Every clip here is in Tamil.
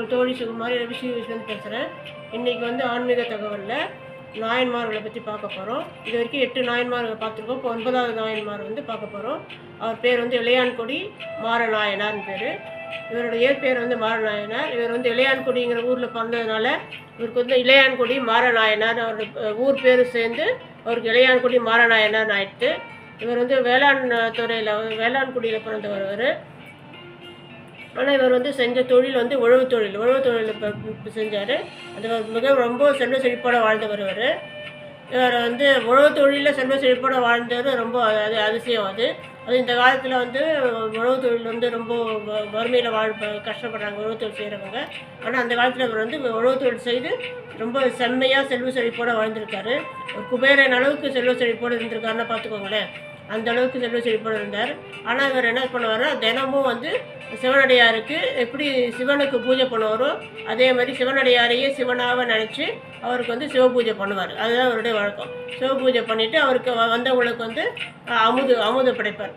உங்கள் தோழி சுகுமாரி ரவிஷி பேசுகிறேன் இன்றைக்கி வந்து ஆன்மீக தகவலில் நாயன்மார்களை பற்றி பார்க்க போகிறோம் இது வரைக்கும் எட்டு நாயன்மார்களை பார்த்துருக்கோம். இப்போ ஒன்பதாவது நாயன்மார் வந்து பார்க்க போகிறோம் அவர் பேர் வந்து இளையான்குடி மாரநாயனார்னு பேர். இவருடைய பேர் வந்து மாரநாயனார். இவர் வந்து இளையான்குடிங்கிற ஊரில் பிறந்ததுனால இவருக்கு வந்து இளையான்குடி மாரநாயனார் அவருடைய ஊர் பேர் சேர்ந்து அவருக்கு இளையான்குடி மாரநாயனார் ஆயிடுத்து இவர் வந்து வேளாண் துறையில் வேளாண்குடியில் பிறந்தவர் அவர். ஆனால் இவர் வந்து செஞ்ச தொழில் வந்து உழவு தொழில். உழவு தொழில் இப்போ செஞ்சார். அது மிக ரொம்ப செல்வ செழிப்போட வாழ்ந்தவர் இவர். இவர் வந்து உழவு தொழிலில் செல்வ செழிப்போட வாழ்ந்தவர் ரொம்ப அது அதிசயம் அது. அது இந்த காலத்தில் வந்து உழவு தொழில் வந்து ரொம்ப வ- வறுமையில் வாழ் கஷ்டப்படுறாங்க உழவு தொழில் செய்கிறவங்க ஆனால் அந்த காலத்தில் இவர் வந்து உழவு தொழில் செய்து ரொம்ப செம்மையாக செல்வ செழிப்போட வாழ்ந்திருக்காரு. ஒரு குபேரன் அளவுக்கு செல்வ செழிப்போடு இருந்திருக்காருன்னு பார்த்துக்கோங்களேன் அந்த அளவுக்கு செல்வ செழிப்போடு இருந்தார். ஆனால் இவர் என்ன பண்ணுவாரோ தினமும் வந்து சிவனடியாருக்கு எப்படி சிவனுக்கு பூஜை பண்ணுவாரோ அதே மாதிரி சிவனடியாரையே சிவனாக நினச்சி அவருக்கு வந்து சிவ பூஜை பண்ணுவார். அதுதான் அவருடைய வழக்கம். சிவ பூஜை பண்ணிவிட்டு அவருக்கு வ- வந்தவங்களுக்கு வந்து அமுது அமுது படைப்பார்.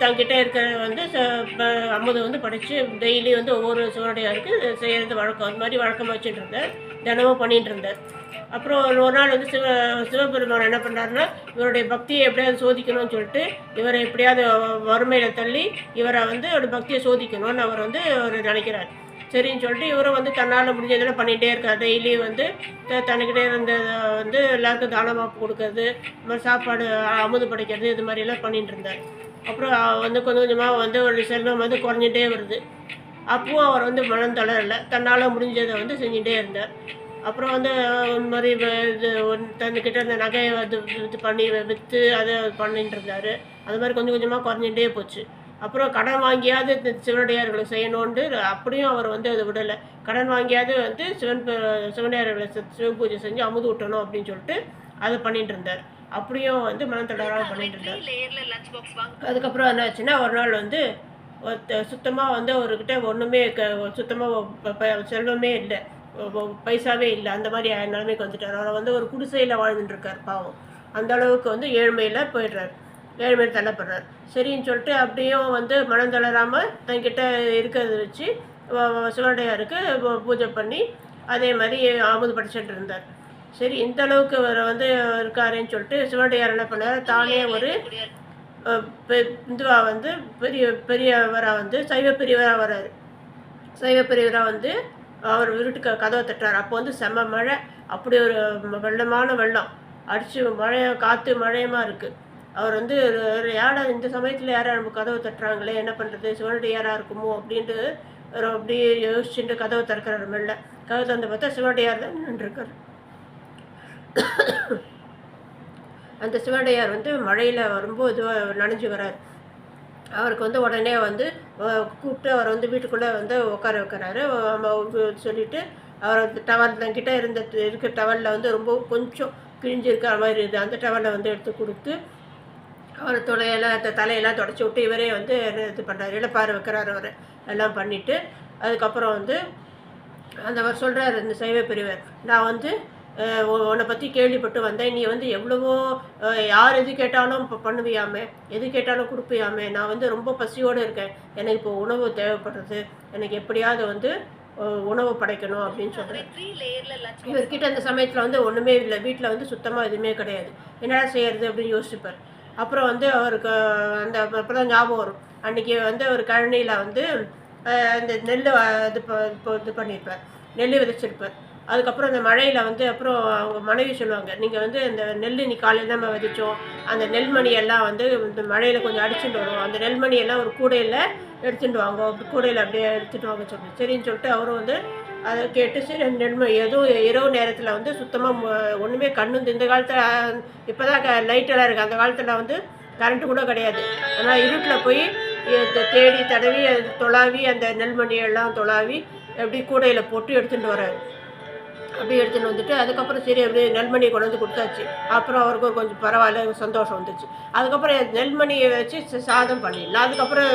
தங்கிட்ட இருக்கிற வந்து ச- அமுது வந்து படித்து டெய்லி வந்து ஒவ்வொரு சிவனடியாருக்கு செய்கிறது வழக்கம். அது மாதிரி வழக்கமாக வச்சுட்டு இருந்தேன் தினமும் பண்ணிட்டு இருந்தார் அப்புறம் ஒரு நாள் வந்து சிவ சிவபெருமான் என்ன பண்ணுறாருன்னா இவருடைய பக்தியை எப்படியாவது சோதிக்கணும்னு சொல்லிட்டு இவரை எப்படியாவது வறுமையில் தள்ளி இவரை வந்து அவருடைய பக்தியை சோதிக்கணும்னு அவர் வந்து அவர் நினைக்கிறார். சரின்னு சொல்லிட்டு இவரும் வந்து தன்னால் முடிஞ்சதெல்லாம் பண்ணிகிட்டே இருக்கார். டெய்லி வந்து த- தன்னுக்கிட்டே இருந்த வந்து எல்லாருக்கும் தானமாக கொடுக்கறது இந்த மாதிரி சாப்பாடு அமுது படைக்கிறது இது மாதிரியெல்லாம் பண்ணிகிட்டு இருந்தார். அப்புறம் வந்து கொஞ்சம் கொஞ்சமாக வந்து ஒரு செல்வம் வந்து குறைஞ்சிட்டே வருது. அப்பவும் அவர் வந்து மனம் தளரல. தன்னால் முடிஞ்சதை வந்து செஞ்சுட்டே இருந்தார். அப்புறம் வந்து இந்த மாதிரி இது தன்னுக்கிட்ட இருந்த நகையை வந்து இது பண்ணி விற்று அதை பண்ணிட்டு இருந்தார். அது மாதிரி கொஞ்சம் கொஞ்சமாக குறைஞ்சிட்டே போச்சு. அப்புறம் கடன் வாங்கியாவது இந்த சிவனடியார்களுக்கு செய்யணுன்ட்டு அப்படியும் அவர் வந்து அதை விடலை. கடன் வாங்கியாவது வந்து சிவன் சிவனடியார்களை சி- சிவ பூஜை செஞ்சு அமுது விட்டணும் அப்படின்னு சொல்லிட்டு அதை பண்ணிட்டு இருந்தார். அப்படியும் வந்து மனம் தளராமல் பண்ணிட்டு இருந்தார். அதுக்கப்புறம் என்ன ஆச்சுன்னா ஒரு நாள் வந்து சுத்தமாக வந்து அவர்கிட்ட ஒன்றுமே க சுத்தமாக செல்வமே இல்லை. பைசாவே இல்லை. அந்த மாதிரி நிலைமைக்கு வந்துட்டார். அவர் வந்து ஒரு குடிசையில் வாழ்ந்துட்டுருக்கார் பாவம். அந்த அளவுக்கு வந்து ஏழ்மையில் போயிடுறார். ஏழ்மையில் தள்ளப்படுறார். சரின்னு சொல்லிட்டு அப்படியும் வந்து மனம் தளராமல் தங்கிட்ட இருக்கிறத வச்சு சிவனடையாருக்கு பூஜை பண்ணி அதே மாதிரி ஆமுது படிச்சுட்டு இருந்தார். சரி இந்த அளவுக்கு அவர் வந்து இருக்காருன்னு சொல்லிட்டு சிவனடையார் என்ன பண்ணார்? தானே ஒரு அஹ் பெ- வந்து பெரிய பெரியவராக வந்து சைவ பெரியவராக வர்றார். சைவ பெரியவராக வந்து அவர் வீட்டுக்கு கதவை தட்டுறார். அப்போ வந்து செம்ம மழை. அப்படி ஒரு வெள்ளமான வெள்ளம். அடித்து மழை காற்று மழையமாக இருக்குது அவர் வந்து யாரா இந்த சமயத்தில் யாரா நம்ம கதவை தட்டுறாங்களே என்ன பண்ணுறது சிவனுடைய யாராக இருக்குமோ அப்படின்ட்டு அப்படியே யோசிச்சுட்டு கதவை திறக்கிறாரு மெல்ல. கதவை திறந்து பார்த்தா சிவனுடையார் தான் நின்றுருக்கார். அந்த சிவனடையார் வந்து மழையில் ரொம்ப இதுவாக நனைஞ்சு வரார். அவருக்கு வந்து உடனே வந்து கூப்பிட்டு அவரை வந்து வீட்டுக்குள்ளே வந்து உட்கார வைக்கிறாரு. சொல்லிவிட்டு அவர் அந்த டவல் தங்கிட்ட இருந்த இருக்கிற டவரில் வந்து ரொம்ப கொஞ்சம் கிழிஞ்சு இருக்கிற மாதிரி இருக்குது அந்த டவரில் வந்து எடுத்து கொடுத்து அவர் தொடையெல்லாம் த- தலையெல்லாம் தொடச்சி விட்டு இவரே வந்து இது பண்ணுறாரு இழப்பாறு வைக்கிறாரு அவர். எல்லாம் பண்ணிவிட்டு அதுக்கப்புறம் வந்து அந்த அவர் சொல்கிறார் இந்த சைவ பிரிவர் நான் வந்து உன்னை பற்றி கேள்விப்பட்டு வந்தேன். நீ வந்து எவ்வளவோ யார் எது கேட்டாலும் இப்போ பண்ணுவியாமே எது கேட்டாலும் கொடுப்பியாமே. நான் வந்து ரொம்ப பசியோடு இருக்கேன். எனக்கு இப்போ உணவு தேவைப்படுறது. எனக்கு எப்படியாவது வந்து உணவு படைக்கணும் அப்படின்னு சொல்கிறேன் இவர்கிட்ட அந்த சமயத்தில் வந்து ஒன்றுமே இல்லை. வீட்டில் வந்து சுத்தமாக எதுவுமே கிடையாது. என்னடா செய்யறது அப்படின்னு யோசிப்பார். அப்புறம் வந்து அவருக்கு அந்த அப்போ தான் ஞாபகம் வரும். அன்றைக்கி வந்து ஒரு கழனியில் வந்து அந்த நெல் இது இப்போ இது பண்ணியிருப்பார் நெல் விதைச்சிருப்பார். அதுக்கப்புறம் அந்த மழையில் வந்து அப்புறம் அவங்க மனைவி சொல்லுவாங்க நீங்கள் வந்து இந்த நெல் நீ காலையில் நம்ம விதைச்சோம். அந்த நெல்மணி எல்லாம் வந்து இந்த மழையில் கொஞ்சம் அடிச்சுட்டு வரும். அந்த நெல்மணி எல்லாம் ஒரு கூடையில் எடுத்துகிட்டு வாங்க. கூடையில் அப்படியே எடுத்துட்டு வாங்க சொல்லி. சரின்னு சொல்லிட்டு அவரும் வந்து அதை கேட்டு சரி நெல்மணி எதுவும் இரவு நேரத்தில் வந்து சுத்தமாக ஒன்றுமே கண்ணு இந்த காலத்தில் இப்போ தான் லைட்டெல்லாம் இருக்குது அந்த காலத்தில் வந்து கரண்ட்டு கூட கிடையாது. அதனால் இருட்டில் போய் தேடி தடவி அது தொலாவி அந்த நெல்மணியெல்லாம் தொலாவி எப்படி கூடையில் போட்டு எடுத்துகிட்டு வராரு அப்படியே எடுத்துகிட்டு வந்துட்டு அதுக்கப்புறம் சரி அப்படியே நெல்மணியை கொண்டு வந்து கொடுத்தாச்சு. அப்புறம் அவருக்கும் கொஞ்சம் பரவாயில்ல சந்தோஷம் வந்துச்சு. அதுக்கப்புறம் நெல்மணியை வச்சு சாதம் பண்ணிடலாம். அதுக்கப்புறம்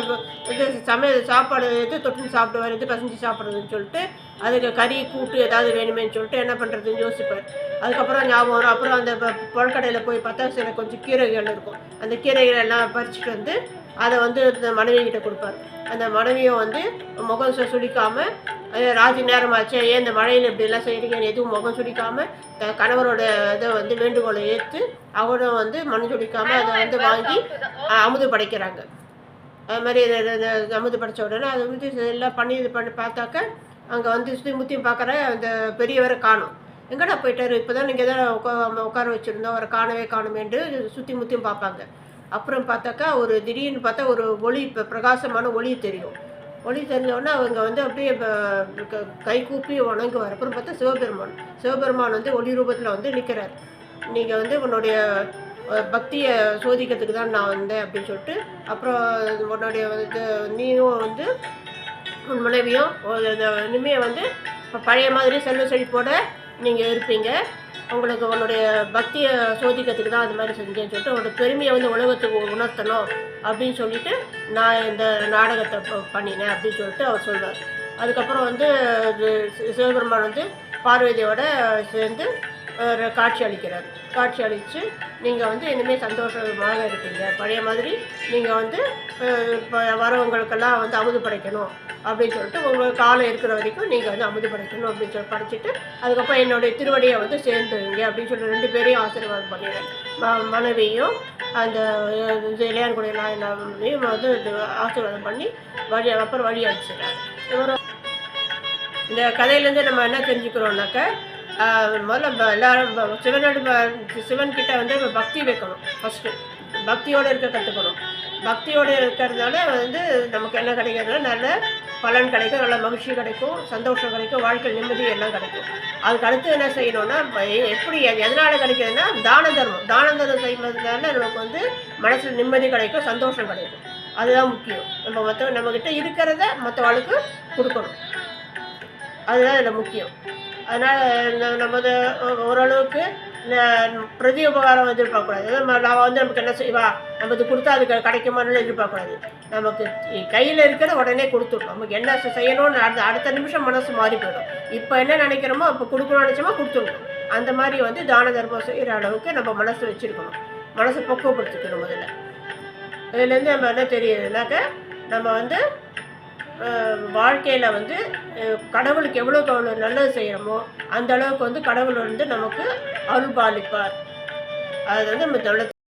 இது சமையல் சாப்பாடு எது தொட்டு சாப்பிடுவார் எது பசஞ்சு சாப்பிட்றதுன்னு சொல்லிட்டு அதுக்கு கறி கூட்டு ஏதாவது வேணுமேன்னு சொல்லிட்டு என்ன பண்ணுறதுன்னு யோசிப்பார். அதுக்கப்புறம் ஞாபகம் வரும். அப்புறம் அந்த ப- பழக்கடையில் போய் பார்த்தா சில கொஞ்சம் கீரைகள் இருக்கும். அந்த கீரைகள் எல்லாம் பறிச்சுட்டு வந்து அதை வந்து இந்த மனைவி கிட்ட கொடுப்பாரு. அந்த மனைவியும் வந்து முகம் சு- சுளிக்காம "ஐயோ, ராஜி நேரமாச்சு ஏன் இந்த மழையில் இப்படிலாம் செய்கிறீங்கன்னு எதுவும் முகம் சுளிக்காம த- கணவரோட இதை வந்து வேண்டுகோளை ஏற்று அவரும் வந்து மண் சுளிக்காம அதை வந்து வாங்கி அமுது படைக்கிறாங்க. அது மாதிரி அமுது படைச்ச உடனே அது வந்து எல்லாம் பண்ணி இது பண்ணி பார்த்தாக்க அங்கே வந்து சுற்றி முத்தியும் பார்க்குற அந்த பெரியவரை காணும். எங்கடா போயிட்டாரு? இப்போ தான் நீங்கள் தான் உட்கா உட்கார வச்சுருந்தோம். அவரை காணவே காணுமேன்ட்டு சுற்றி முத்தியும் பார்ப்பாங்க. அப்புறம் பார்த்தாக்கா ஒரு திடீர்னு பார்த்தா ஒரு ஒளி இப்போ பிரகாசமான ஒளி தெரியும். ஒளி தெரிஞ்சவொடனே அவங்க வந்து அப்படியே க- கை கூப்பி வணங்குவார். அப்புறம் பார்த்தா சிவபெருமான். சிவபெருமான் வந்து ஒளி ரூபத்தில் வந்து நிற்கிறார் நீங்கள் வந்து உன்னுடைய பக்தியை சோதிக்கிறதுக்கு தான் நான் வந்தேன் அப்படின்னு சொல்லிட்டு அப்புறம் உன்னுடைய இது நீயும் வந்து உன் மனைவியும் இனிமே வந்து இப்போ பழைய மாதிரி செல்வ செழிப்போட நீங்கள் இருப்பீங்க. உங்களுக்கு உன்னுடைய பக்தியை சோதிக்கிறதுக்கு தான் அது மாதிரி செஞ்சேன்னு சொல்லிட்டு உன்னோட பெருமையை வந்து உலகத்துக்கு உணர்த்தணும் அப்படின்னு சொல்லிட்டு நான் இந்த நாடகத்தை பண்ணினேன் அப்படின்னு சொல்லிட்டு அவர் சொல்வார் அதுக்கப்புறம் வந்து சிவபெருமான் வந்து பார்வதியோட சேர்ந்து காட்சி அளிக்கிறார். காட்சி அளித்து நீங்கள் வந்து இனிமேல் சந்தோஷமாக இருப்பீங்க. பழைய மாதிரி நீங்கள் வந்து இப்போ வரவங்களுக்கெல்லாம் வந்து அமுது படைக்கணும் அப்படின்னு சொல்லிட்டு உங்கள் காலம் இருக்கிற வரைக்கும் நீங்கள் வந்து அமுது படைக்கணும் அப்படின்னு சொல்லி படைச்சிட்டு அதுக்கப்புறம் என்னுடைய திருவடியை வந்து சேர்ந்துருங்க அப்படின்னு சொல்லி ரெண்டு பேரையும் ஆசீர்வாதம் பண்ணிடுறேன். ம மனைவியும் அந்த இது இளையான்குடி நாயனாவையும் வந்து ஆசீர்வாதம் பண்ணி வழி அப்புறம் வழி அனுப்பிச்சிடுறாரு இவரும் இந்த கதையிலேருந்து நம்ம என்ன தெரிஞ்சுக்கிறோம்னாக்க முதல்ல எல்லாரும் சிவனோட சிவன் கிட்ட வந்து பக்தி வைக்கணும் ஃபஸ்ட்டு பக்தியோடு இருக்க கற்றுக்கணும் பக்தியோடு இருக்கிறதுனால வந்து நமக்கு என்ன கிடைக்கிறதுனா நல்ல பலன் கிடைக்கும் நல்ல மகிழ்ச்சி கிடைக்கும் சந்தோஷம் கிடைக்கும் வாழ்க்கை நிம்மதி எல்லாம் கிடைக்கும். அதுக்கு அடுத்து என்ன செய்யணும்னா எப்படி எதனால் கிடைக்கிதுன்னா தான தர்மம். தான தர்மம் செய்வதனால நமக்கு வந்து மனசில் நிம்மதி கிடைக்கும் சந்தோஷம் கிடைக்கும். அதுதான் முக்கியம். நம்ம மற்ற நம்மக்கிட்ட இருக்கிறத மற்றவாளுக்கு கொடுக்கணும். அதுதான் இதில் முக்கியம். அதனால் நமது ஓரளவுக்கு ந- பிரதி உபகாரம் எதிர்பார்க்கக்கூடாது. நம்ம வந்து நமக்கு என்ன செய்வா? நமக்கு கொடுத்தா அது கிடைக்குமான்னு எதிர்பார்க்கக்கூடாது. நமக்கு கையில் இருக்கிற உடனே கொடுத்துடணும். நமக்கு என்ன செய்யணும்னு அடுத்த அடுத்த நிமிஷம் மனசு மாறி போயிடும். இப்போ என்ன நினைக்கிறோமோ அப்போ கொடுக்கணும்னு நினச்சோமோ கொடுத்துடணும். அந்த மாதிரி வந்து தான தர்மம் செய்கிற அளவுக்கு நம்ம மனசு வச்சுருக்கணும். மனசை பக்குவப்படுத்திக்கணும் முதல்ல. இதுலேருந்து நம்ம என்ன தெரியுதுனாக்க நம்ம வந்து வாழ்க்கையில் வந்து கடவுளுக்கு எவ்வளோக்கு எவ்வளோ நல்லது செய்கிறோமோ அந்த அளவுக்கு வந்து கடவுள் வந்து நமக்கு அருள் பாலிப்பார் அது வந்து நம்ம தொலை